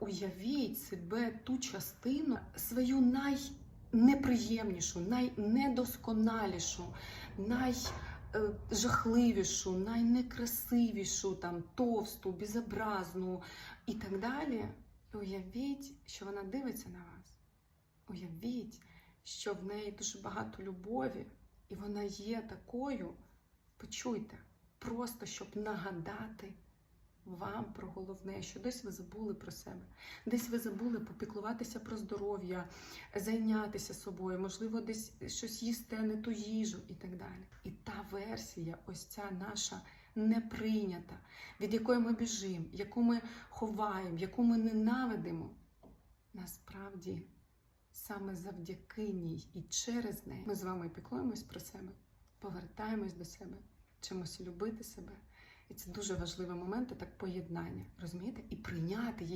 уявіть себе ту частину, свою найнеприємнішу, найнедосконалішу, найжахливішу, найнекрасивішу, там, товсту, безобразну і так далі. Уявіть, що вона дивиться на вас. Уявіть, що в неї дуже багато любові, і вона є такою. Почуйте, просто щоб нагадати вам про головне, що десь ви забули про себе, десь ви забули попіклуватися про здоров'я, зайнятися собою, можливо, десь щось їсте, не ту їжу і так далі. І та версія, ось ця наша неприйнята, від якої ми біжимо, яку ми ховаємо, яку ми ненавидимо, насправді саме завдяки ній і через неї ми з вами піклуємось про себе, повертаємось до себе, чимось любити себе. І це дуже важливий момент, так поєднання, розумієте? І прийняти її.